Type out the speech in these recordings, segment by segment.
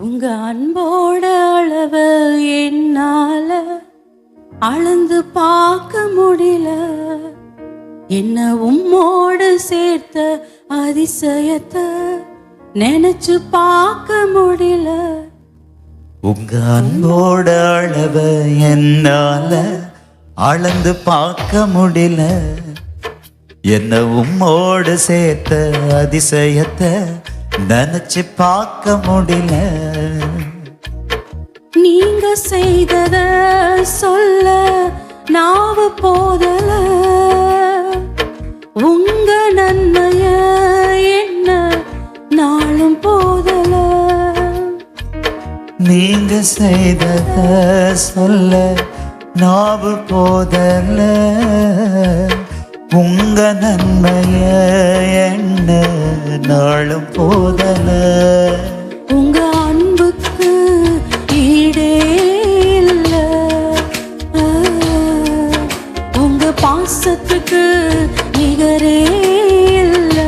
உங்க அன்போட அளவு என்னால அளந்து பார்க்க முடியல. என்ன உம்மோடு சேர்த்த அதிசயத்தை நினைச்சு பார்க்க முடியல. உங்க அன்போட அளவு என்னால அளந்து பார்க்க முடியல. என்ன உம்மோடு சேர்த்த அதிசயத்தை நினைச்சு பார்க்க முடியல. நீங்க செய்தத சொல்ல நாவு போதல. உங்க நன்மைய என்ன நாளும் போதல. நீங்க செய்தத சொல்ல நாவு போதல. உங்க நன்மைய என்ன நாளும் போதல உங்க அன்புக்கு ஈடே இல்ல உங்க பாசத்துக்கு நிகரே இல்ல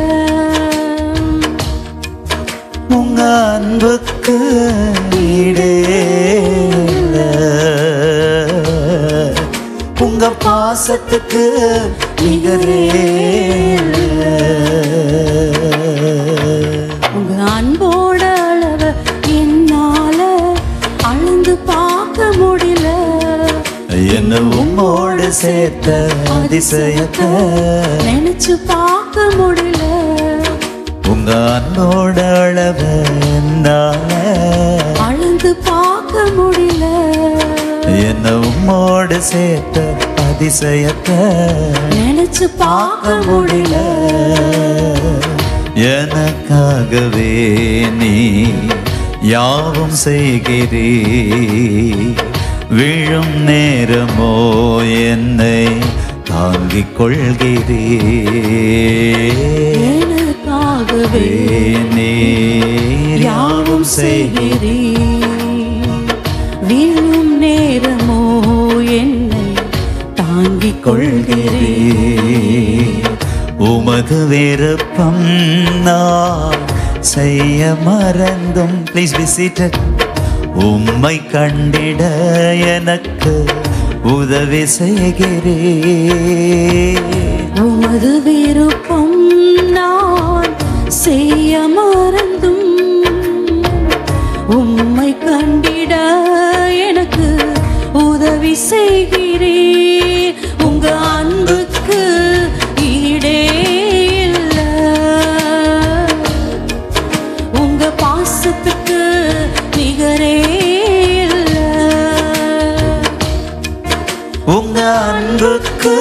உங்க அன்புக்கு ஈடே இல்ல. உங்க பாசத்துக்கு. உங்க அன்போட அளவ என்னால அளந்து பார்க்க முடியல. என்ன உம்மோடு சேர்த்த அதிசயத்தை நினைச்சு பார்க்க முடியல. உங்க அன்போட அளவு என்னால அளந்து பார்க்க முடியல. என்ன உம்மோடு சேர்த்த அதிசயத்தை நினைச்சு பார்க்க முடியல. எனக்காகவே நீ யாவும் செய்கிறீ? விழும் நேரமோ என்னை தாங்கிக் கொள்கிறீ? எனக்காகவே நீர் யாவும் செய்கிறீ? வீழும் நேரமோ கொள்கிறே உமது விருப்பம் நான் செய்ய மறந்தும். ப்ளீஸ் விசிட் உம்மை கண்டிட எனக்கு உதவி செய்கிறே உமது விருப்பம் நான் செய்ய மறந்தும். உம்மை கண்டிட எனக்கு உதவி செய்கிறேன் அன்புக்கு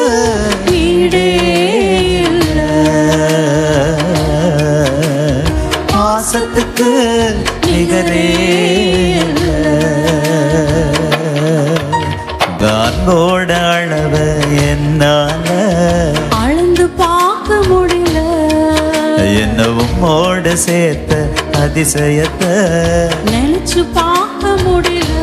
பாசத்துக்கு நிகரே அன்போட அளவு என்னால அளந்து பார்க்க முடியல. என்ன உம்மோடு சேர்த்த அதிசயத்தை நினைச்சு பார்க்க முடியல.